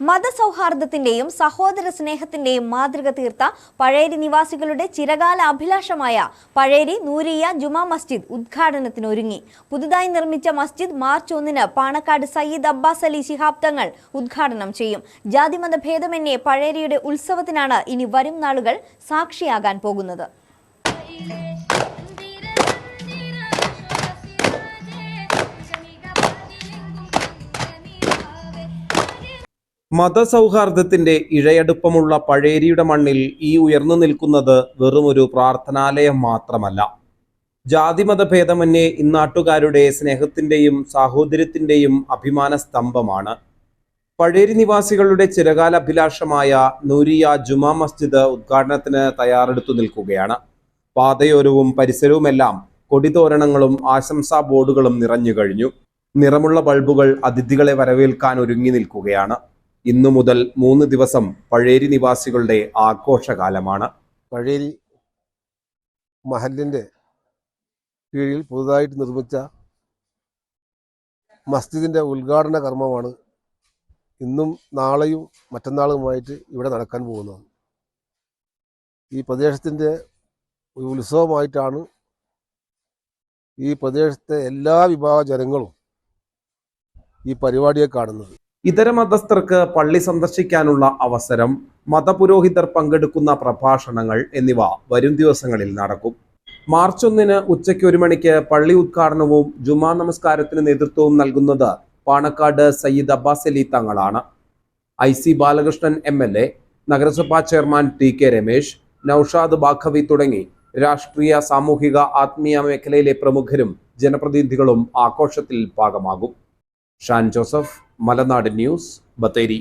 മതസൗഹാർദ്ദത്തിന്റെയും സഹോദര സ്നേഹത്തിന്റെയും മാതൃക തീർത്ത പഴേരി നിവാസികളുടെ ചിരകാല അഭിലാഷമായ പഴേരി നൂരിയ ജുമാ മസ്ജിദ് ഉദ്ഘാടനത്തിനൊരുങ്ങി. പുതുതായി നിർമ്മിച്ച മസ്ജിദ് മാർച്ച് ഒന്നിന് പാണക്കാട് സയ്യിദ് അബ്ബാസ് അലി ശിഹാബ് തങ്ങൾ ഉദ്ഘാടനം ചെയ്യും. ജാതിമത ഭേദമന്യേ പഴേരിയുടെ ഉത്സവത്തിനാണ് ഇനി വരും നാളുകൾ സാക്ഷിയാകാൻ പോകുന്നത്. മതസൗഹാർദ്ദത്തിന്റെ ഇഴയടുപ്പമുള്ള പഴേരിയുടെ മണ്ണിൽ ഈ ഉയർന്നു നിൽക്കുന്നത് വെറുമൊരു പ്രാർത്ഥനാലയം മാത്രമല്ല. ജാതിമതഭേദമന്യേ ഇന്നാട്ടുകാരുടെ സ്നേഹത്തിന്റെയും സാഹോദര്യത്തിന്റെയും അഭിമാന സ്തംഭമാണ്. പഴേരി നിവാസികളുടെ ചിരകാല അഭിലാഷമായ നൂരിയ ജുമാ മസ്ജിദ് ഉദ്ഘാടനത്തിന് തയ്യാറെടുത്തു നിൽക്കുകയാണ്. പാതയോരവും പരിസരവുമെല്ലാം കൊടിതോരണങ്ങളും ആശംസാ ബോർഡുകളും നിറഞ്ഞു കഴിഞ്ഞു. നിറമുള്ള ബൾബുകൾ അതിഥികളെ വരവേൽക്കാൻ ഒരുങ്ങി നിൽക്കുകയാണ്. ഇന്നു മുതൽ മൂന്ന് ദിവസം പഴേരി നിവാസികളുടെ ആഘോഷകാലമാണ്. പഴേരി മഹലിന്റെ കീഴിൽ പുതുതായിട്ട് നിർമ്മിച്ച മസ്ജിദിന്റെ ഉദ്ഘാടന കർമ്മമാണ് ഇന്നും നാളെയും മറ്റന്നാളുമായിട്ട് ഇവിടെ നടക്കാൻ പോകുന്നത്. ഈ പ്രദേശത്തിന്റെ ഉത്സവമായിട്ടാണ് ഈ പ്രദേശത്തെ എല്ലാ വിഭാഗ ജനങ്ങളും ഈ പരിപാടിയെ കാണുന്നത്. ഇതര മതസ്ഥർക്ക് പള്ളി സന്ദർശിക്കാനുള്ള അവസരം മതപുരോഹിതർ പങ്കെടുക്കുന്ന പ്രഭാഷണങ്ങൾ എന്നിവ വരും ദിവസങ്ങളിൽ നടക്കും. മാർച്ച് ഒന്നിന് ഉച്ചയ്ക്ക് ഒരു മണിക്ക് പള്ളി ഉദ്ഘാടനവും ജുമാ നമസ്കാരത്തിന് നേതൃത്വവും നൽകുന്നത് പാണക്കാട് സയ്യിദ് അബ്ബാസ് അലി തങ്ങളാണ്. I C Balakrishnan M L A നഗരസഭാ chairman T K Ramesh Noushad Baqavi തുടങ്ങി രാഷ്ട്രീയ സാമൂഹിക ആത്മീയ മേഖലയിലെ പ്രമുഖരും ജനപ്രതിനിധികളും ആഘോഷത്തിൽ ഭാഗമാകും. ഷാൻ ജോസഫ് മലനാട് ന്യൂസ് ബത്തേരി.